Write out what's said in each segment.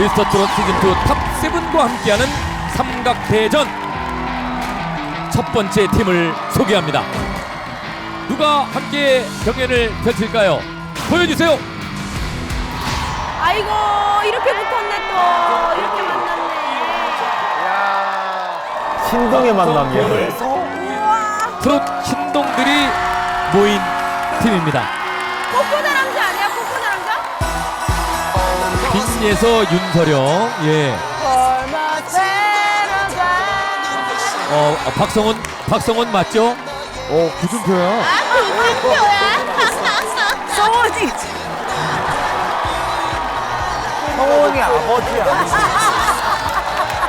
미스터 트롯 시즌2 탑7과 함께하는 삼각대전 첫 번째 팀을 소개합니다. 누가 함께 경연을 펼칠까요? 보여주세요. 아이고 이렇게 붙었네 또 이렇게 만났네. 신동의 만남이에요. 우와 트롯 신동들이 모인 팀입니다. 꼬꼬다랑자 아니야 꼬꼬다랑자? 빈 예서 윤서령, 예, 어, 어, 박성훈, 박성훈 맞죠? 어, 구준표야. 성원이 성원이 아버지야.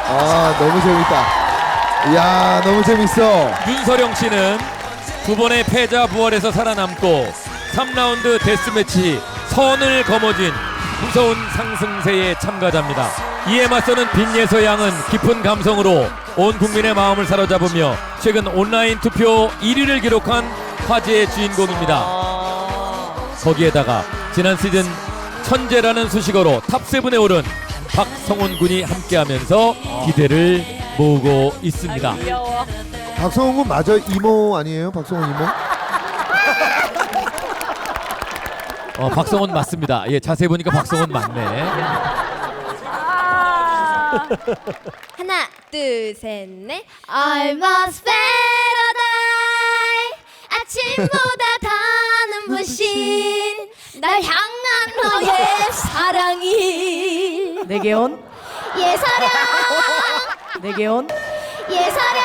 아 너무 재밌다. 이야 너무 재밌어. 윤서령 씨는 두 번의 패자 부활에서 살아남고 3라운드 데스매치 선을 거머쥔 무서운 상승세의 참가자입니다. 이에 맞서는 빈예서 양은 깊은 감성으로 온 국민의 마음을 사로잡으며 최근 온라인 투표 1위를 기록한 화제의 주인공입니다. 거기에다가 지난 시즌 천재라는 수식어로 탑7에 오른 박성훈 군이 함께하면서 기대를 모으고 있습니다. 박성훈 군 맞아 이모 아니에요? 박성훈 이모? 어, 박성훈 맞습니다. 예, 자세히 보니까 박성훈 맞네. 아. 하나, 둘, 셋, 넷. Almost die. 아침보다 더 눈부신 날 향한 너의 사랑이 내게 온 예사랑 내게 온 예사랑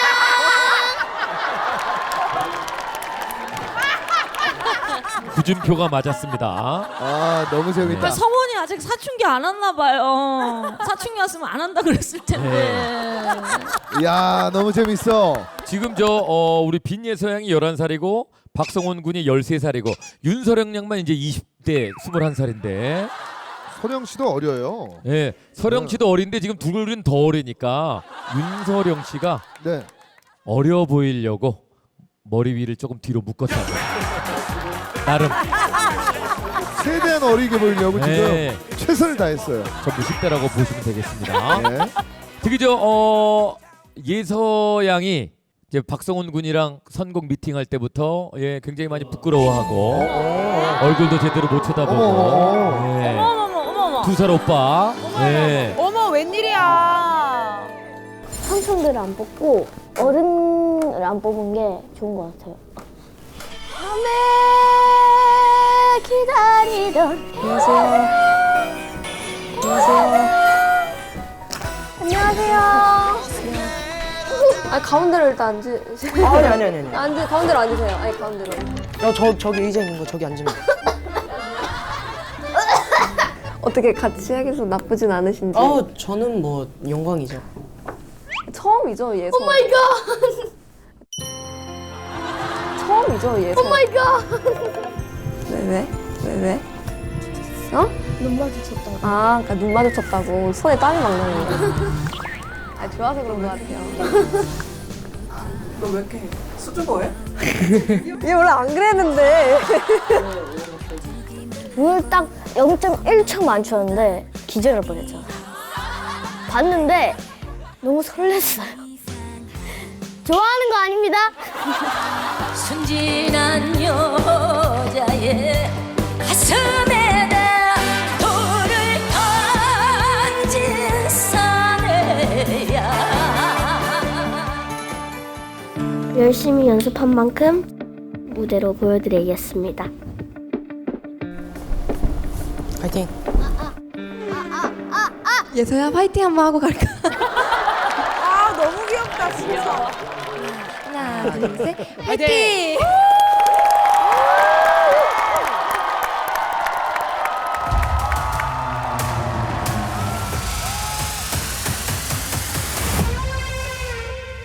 구준표가 맞았습니다. 아 너무 재밌다. 성원이 아직 사춘기 안 왔나 봐요. 사춘기 왔으면 안 한다 그랬을 텐데. 이야 너무 재밌어. 지금 저 어, 우리 빈예 서 양이 11살이고 박성훈 군이 13살이고 윤서령 양만 이제 20대 21살인데 서령 씨도 어려요. 예, 서령 씨도 어린데 지금 둘은 더 어리니까 윤서령 씨가 네. 어려 보이려고 머리 위를 조금 뒤로 묶었다고. 나름 최대한 어리게 보이려고 네. 지금 최선을 다했어요. 전부 10대라고 보시면 되겠습니다. 네. 특히 저 어, 예서 양이 이제 박성훈 군이랑 선곡 미팅할 때부터 예 굉장히 많이 부끄러워하고 얼굴도 제대로 못 쳐다보고 어머. 예. 어머머 어머머 두 살 오빠 예. 어머 웬일이야. 삼촌들을 안 뽑고 어른을 안 뽑은 게 좋은 것 같아요. 밤에 기다리던 안녕하세요. 안녕하세요. 안녕하세요. 아 가운데로 일단 앉으세요. 아니 아니 아니 아니. 앉으 가운데로 앉으세요. 아니 가운데로. 야, 저 저기 의자 있는 거 저기 앉으면. 돼. 어떻게 같이 하기서 나쁘진 않으신지. 아 저는 뭐 영광이죠. 처음이죠 얘. 오 마이 갓. 처음이죠 얘. 오 마이 갓. 왜 왜? 왜 왜? 어? 눈 마주쳤다고. 아, 그러니까 눈 마주쳤다고 손에 땀이 막 나는 거. 아 좋아서 그런 것 같아요. 너 왜 이렇게 수줍어해? 얘 원래 안 그랬는데. 물딱 0.1초 맞췄는데 기절할 뻔했잖아. 봤는데 너무 설렜어요. 좋아하는 거 아닙니다. 순진한 여자의 가슴에다 돌을 던진 사내야. 열심히 연습한 만큼 무대로 보여드리겠습니다. 파이팅. 예서야 파이팅 한번 하고 갈까? 둘, 셋, 파이팅!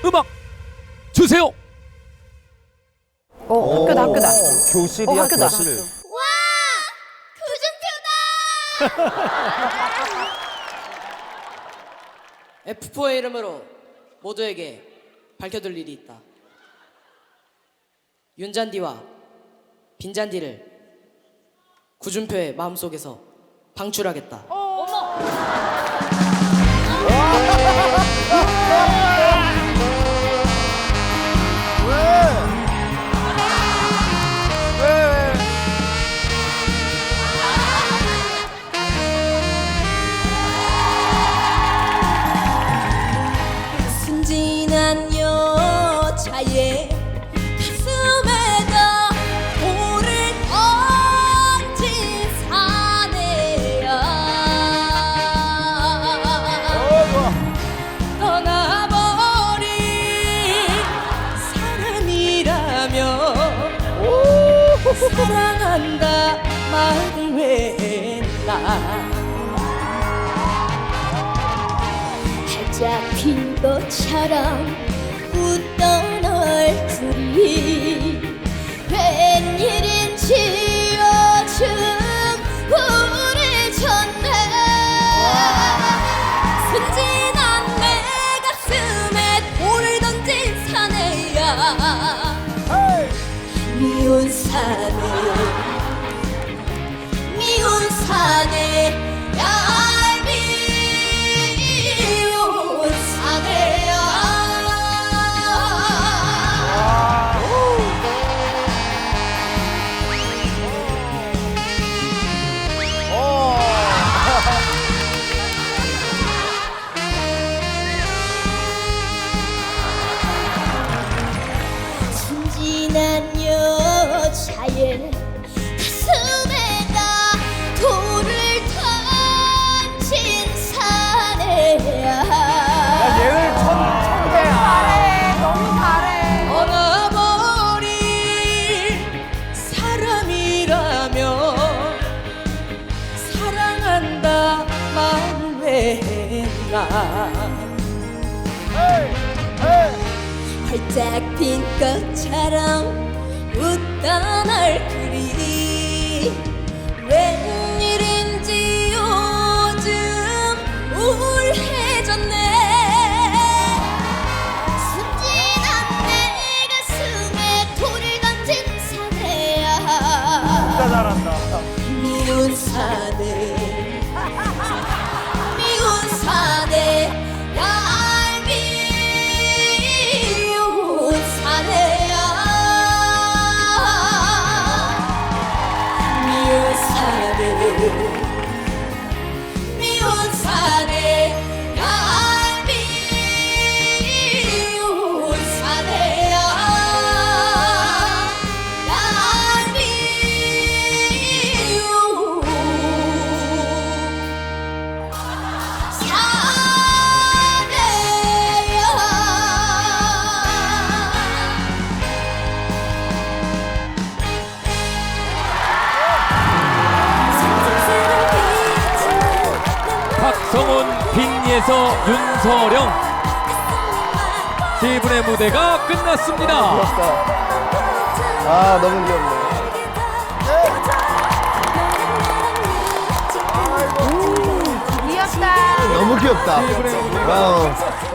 음악 주세요. 어 학교다 학교다. 교실이야, 어, 학교다. 교실. 와! 구준표다! F4의 이름으로 모두에게 밝혀둘 일이 있다. 윤잔디와 빈잔디를 구준표의 마음속에서 방출하겠다. 어머! 산다 말을 했나. 해자 핀 것처럼 웃던 얼굴이 웬일인지 나 활짝 핀 꽃처럼 웃던 얼굴이 김서령 세 분의 무대가 끝났습니다. 아, 아 너무 귀엽네. 귀엽다. 세 분의 무대가 어.